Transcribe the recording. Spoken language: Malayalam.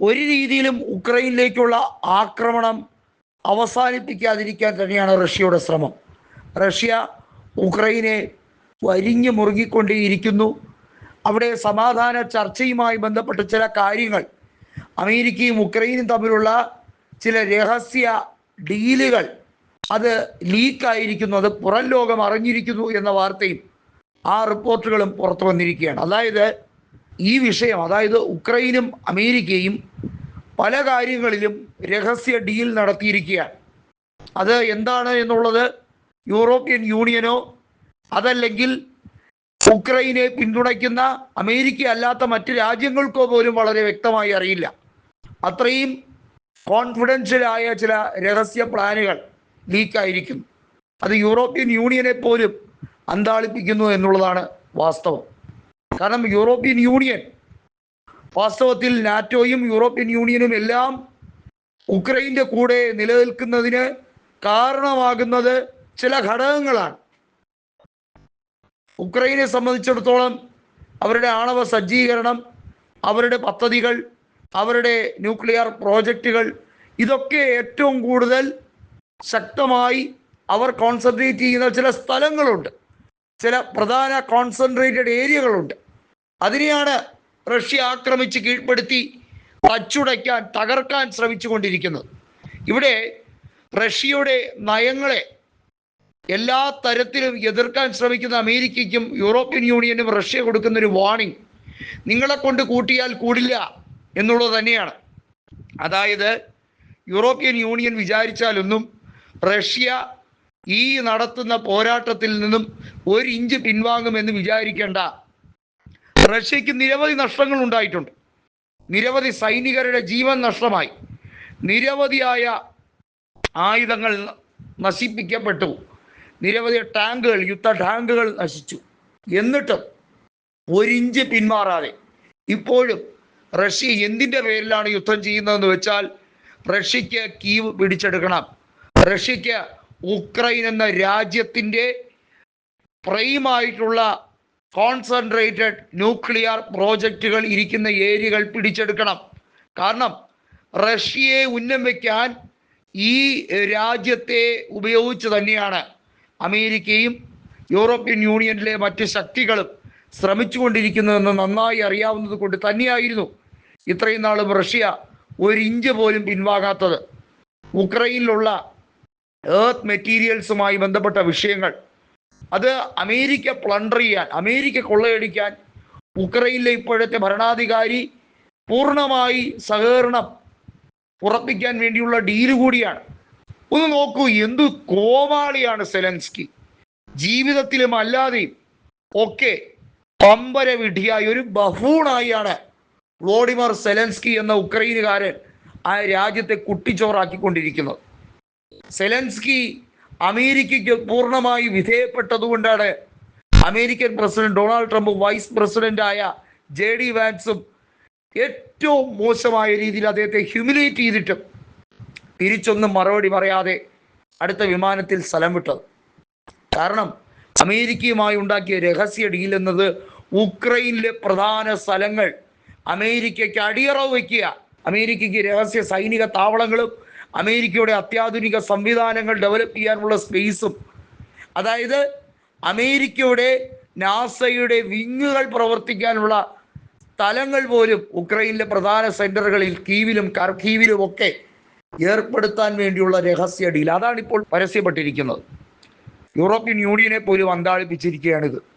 ഒരു രീതിയിലും ഉക്രൈനിലേക്കുള്ള ആക്രമണം അവസാനിപ്പിക്കാതിരിക്കാൻ തന്നെയാണ് റഷ്യയുടെ ശ്രമം. റഷ്യ ഉക്രൈനെ വരിഞ്ഞു മുറുകിക്കൊണ്ടേയിരിക്കുന്നു. അവിടെ സമാധാന ചർച്ചയുമായി ബന്ധപ്പെട്ട ചില കാര്യങ്ങൾ അമേരിക്കയും ഉക്രൈനും തമ്മിലുള്ള ചില രഹസ്യ ഡീലുകൾ അത് ലീക്കായിരിക്കുന്നു അത് പുറം ലോകം അറിഞ്ഞിരിക്കുന്നു എന്ന വാർത്തയും ആ റിപ്പോർട്ടുകളും പുറത്തു വന്നിരിക്കുകയാണ്. അതായത് ഈ വിഷയം അതായത് ഉക്രൈനും അമേരിക്കയും പല കാര്യങ്ങളിലും രഹസ്യ ഡീൽ നടത്തിയിരിക്കുകയാണ്. അത് എന്താണ് എന്നുള്ളത് യൂറോപ്യൻ യൂണിയനോ അതല്ലെങ്കിൽ ഉക്രൈനെ പിന്തുണയ്ക്കുന്ന അമേരിക്ക അല്ലാത്ത മറ്റ് രാജ്യങ്ങൾക്കോ പോലും വളരെ വ്യക്തമായി അറിയില്ല. അത്രയും കോൺഫിഡൻഷ്യലായ ചില രഹസ്യ പ്ലാനുകൾ ലീക്കായിരിക്കും അത് യൂറോപ്യൻ യൂണിയനെ പോലും അന്താളിപ്പിക്കുന്നു എന്നുള്ളതാണ് വാസ്തവം. കാരണം യൂറോപ്യൻ യൂണിയൻ വാസ്തവത്തിൽ നാറ്റോയും യൂറോപ്യൻ യൂണിയനും എല്ലാം ഉക്രൈന്റെ കൂടെ നിലനിൽക്കുന്നതിന് കാരണമാകുന്നത് ചില ഘടകങ്ങളാണ്. ഉക്രൈനെ സംബന്ധിച്ചിടത്തോളം അവരുടെ ആണവ സജ്ജീകരണം അവരുടെ പദ്ധതികൾ അവരുടെ ന്യൂക്ലിയർ പ്രോജക്റ്റുകൾ ഇതൊക്കെ ഏറ്റവും കൂടുതൽ ശക്തമായി അവർ കോൺസെൻട്രേറ്റ് ചെയ്യുന്ന ചില സ്ഥലങ്ങളുണ്ട്. ചില പ്രധാന കോൺസെൻട്രേറ്റഡ് ഏരിയകളുണ്ട്. അതിനെയാണ് റഷ്യ ആക്രമിച്ച് കീഴ്പ്പെടുത്തി അച്ചുടയ്ക്കാൻ തകർക്കാൻ ശ്രമിച്ചുകൊണ്ടിരിക്കുന്നത്. ഇവിടെ റഷ്യയുടെ നയങ്ങളെ എല്ലാ തരത്തിലും എതിർക്കാൻ ശ്രമിക്കുന്ന അമേരിക്കയ്ക്കും യൂറോപ്യൻ യൂണിയനും റഷ്യ കൊടുക്കുന്ന ഒരു വാണിംഗ് നിങ്ങളെ കൊണ്ട് കൂട്ടിയാൽ കൂടില്ല എന്നുള്ളത് തന്നെയാണ്. അതായത് യൂറോപ്യൻ യൂണിയൻ വിചാരിച്ചാലൊന്നും റഷ്യ ഈ നടത്തുന്ന പോരാട്ടത്തിൽ നിന്നും ഒരു ഇഞ്ച് പിൻവാങ്ങുമെന്ന് വിചാരിക്കേണ്ട റഷ്യക്ക് നിരവധി നഷ്ടങ്ങൾ ഉണ്ടായിട്ടുണ്ട് നിരവധി സൈനികരുടെ ജീവൻ നഷ്ടമായി. നിരവധിയായ ആയുധങ്ങൾ നശിപ്പിക്കപ്പെട്ടു. നിരവധി ടാങ്കുകൾ യുദ്ധ ടാങ്കുകൾ നശിച്ചു. എന്നിട്ടും ഒരിഞ്ച് പിന്മാറാതെ. ഇപ്പോഴും റഷ്യ എന്തിന്റെ പേരിലാണ് യുദ്ധം ചെയ്യുന്നതെന്ന് വെച്ചാൽ റഷ്യക്ക് കീവ് പിടിച്ചെടുക്കണം. റഷ്യക്ക് ഉക്രൈൻ എന്ന രാജ്യത്തിന്റെ പ്രൈമായിട്ടുള്ള കോൺസെൻട്രേറ്റഡ് ന്യൂക്ലിയർ പ്രോജക്റ്റുകൾ ഇരിക്കുന്ന ഏരിയകൾ പിടിച്ചെടുക്കണം. കാരണം റഷ്യയെ ഉന്നം വയ്ക്കാൻ ഈ രാജ്യത്തെ ഉപയോഗിച്ച് തന്നെയാണ് അമേരിക്കയും യൂറോപ്യൻ യൂണിയനിലെ മറ്റ് ശക്തികളും ശ്രമിച്ചുകൊണ്ടിരിക്കുന്നതെന്ന് നന്നായി അറിയാവുന്നത് കൊണ്ട് തന്നെയായിരുന്നു ഇത്രയും നാളും റഷ്യ ഒരു ഇഞ്ച് പോലും പിൻവാങ്ങാത്തത്. ഉക്രൈനിലുള്ള ഏർത്ത് മെറ്റീരിയൽസുമായി ബന്ധപ്പെട്ട വിഷയങ്ങൾ അത് അമേരിക്ക പ്ലണ്ടർ ചെയ്യാൻ അമേരിക്ക കൊള്ളയടിക്കാൻ ഉക്രൈനിലെ ഇപ്പോഴത്തെ ഭരണാധികാരി പൂർണമായി സഹകരണം ഉറപ്പിക്കാൻ വേണ്ടിയുള്ള ഡീൽ കൂടിയാണ്. ഒന്ന് നോക്കൂ എന്തു കോമാളിയാണ് സെലൻസ്കി? ജീവിതത്തിലും അല്ലാതെയും ഒക്കെ പമ്പര വിധിയായി ഒരു ബഫൂണായാണ് വ്ളോഡിമർ സെലൻസ്കി എന്ന ഉക്രൈനുകാരൻ ആ രാജ്യത്തെ കുട്ടിച്ചോറാക്കിക്കൊണ്ടിരിക്കുന്നത്. സെലൻസ്കി അമേരിക്കയ്ക്ക് പൂർണമായി വിധേയപ്പെട്ടതുകൊണ്ടാണ് അമേരിക്കൻ പ്രസിഡന്റ് ഡൊണാൾഡ് ട്രംപും വൈസ് പ്രസിഡന്റായ ജെ ഡി വാൻസും ഏറ്റവും മോശമായ രീതിയിൽ അദ്ദേഹത്തെ ഹ്യൂമിലേറ്റ് ചെയ്തിട്ടും തിരിച്ചൊന്നും മറുപടി പറയാതെ അടുത്ത വിമാനത്തിൽ സ്ഥലം വിട്ടത്. കാരണം അമേരിക്കയുമായി ഉണ്ടാക്കിയ രഹസ്യ ഡീൽ എന്നത് ഉക്രൈനിലെ പ്രധാന സ്ഥലങ്ങൾ. അമേരിക്കയ്ക്ക് അടിയറവ് വയ്ക്കുക. അമേരിക്കയ്ക്ക് രഹസ്യ സൈനിക താവളങ്ങളും അമേരിക്കയുടെ അത്യാധുനിക സംവിധാനങ്ങൾ ഡെവലപ്പ് ചെയ്യാനുള്ള സ്പേസും അതായത് അമേരിക്കയുടെ നാസയുടെ വിങ്ങുകൾ പ്രവർത്തിക്കാനുള്ള സ്ഥലങ്ങൾ പോലും ഉക്രൈനിലെ പ്രധാന സെന്ററുകളിൽ കീവിലും കർക്കീവിലും ഒക്കെ ഏർപ്പെടുത്താൻ വേണ്ടിയുള്ള രഹസ്യ ഡീൽ അതാണ് ഇപ്പോൾ പരസ്യപ്പെട്ടിരിക്കുന്നത്. യൂറോപ്യൻ യൂണിയനെ പോലും അന്താളിപ്പിച്ചിരിക്കുകയാണിത്.